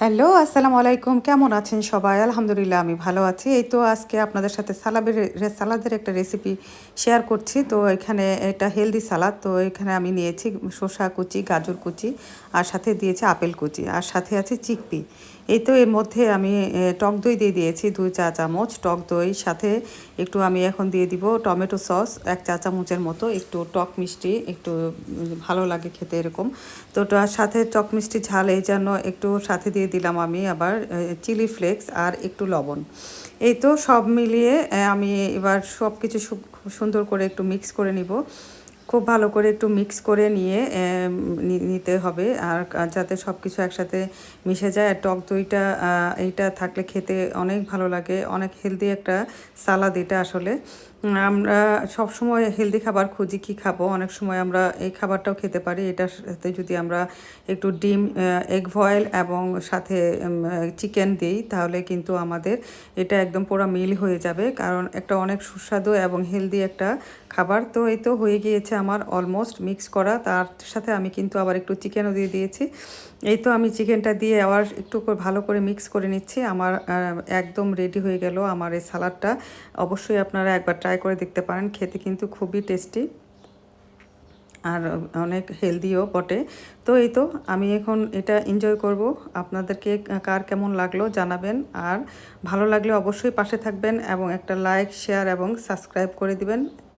Hello, আসসালামু আলাইকুম। কেমন আছেন সবাই? আলহামদুলিল্লাহ, আমি ভালো আছি। এই তো আজকে আপনাদের সাথে সালাদের সালাদের একটা রেসিপি শেয়ার করছি। তো এখানে এটা হেলদি সালাদ তো এখানে আমি নিয়েছি শসা কুচি, গাজর কুচি, আর সাথে দিয়েছি আপেল কুচি, আর সাথে আছে চিকপি এই তো এর মধ্যে আমি টক দই দিয়ে দিয়েছি দুই চা চামচ, টক দই সাথে একটু আমি এখন দিয়ে দিব টমেটো সস, এক চা চামচের মতো, একটু টক মিষ্টি, একটু ভালো লাগে খেতে এরকম। তো তার সাথে টক মিষ্টি ঝাল, এই জন্য একটু সাথে দিয়ে দিলাম আমি আবার চিলি ফ্লেক্স আর একটু লবণ। এই তো সব মিলিয়ে আমি এবার সব কিছু সুন্দর করে একটু মিক্স করে নিব। খুব ভালো করে একটু মিক্স করে নিয়ে নিতে হবে। আর যাতে সব কিছু একসাথে মিশে যায়। আর টক দইটা এইটা থাকলে খেতে অনেক ভালো লাগে। অনেক হেলদি একটা সালাদ এটা আসলে। আমরা সব সময় হেলদি খাবার খুঁজি কি খাব? অনেক সময় আমরা এই খাবারটাও খেতে পারি। এটার সাথে যদি আমরা একটু ডিম এগ ভয়েল এবং সাথে চিকেন দিই, তাহলে কিন্তু আমাদের এটা একদম পুরো মিল হয়ে যাবে। কারণ একটা অনেক সুস্বাদু এবং হেলদি একটা খাবার তো এই তো হয়ে গিয়েছে আমার অলমোস্ট মিক্স করা। তার সাথে আমি কিন্তু আবার একটু চিকেনও দিয়ে দিয়েছি। এই তো আমি চিকেনটা দিয়ে আবার একটু ভালো করে মিক্স করে নিচ্ছি। আমার একদম রেডি হয়ে গেল আমার এই সালাডটা অবশ্যই আপনারা একবার ট্রাই করে দেখতে পারেন। খেতে কিন্তু খুবই টেস্টি আর অনেক হেলদিও বটে। তো এই তো আমি এখন এটা এনজয় করব। আপনাদেরকে কার কেমন লাগল জানাবেন। আর ভালো লাগলে অবশ্যই পাশে থাকবেন এবং একটা লাইক শেয়ার এবং সাবস্ক্রাইব করে দিবেন।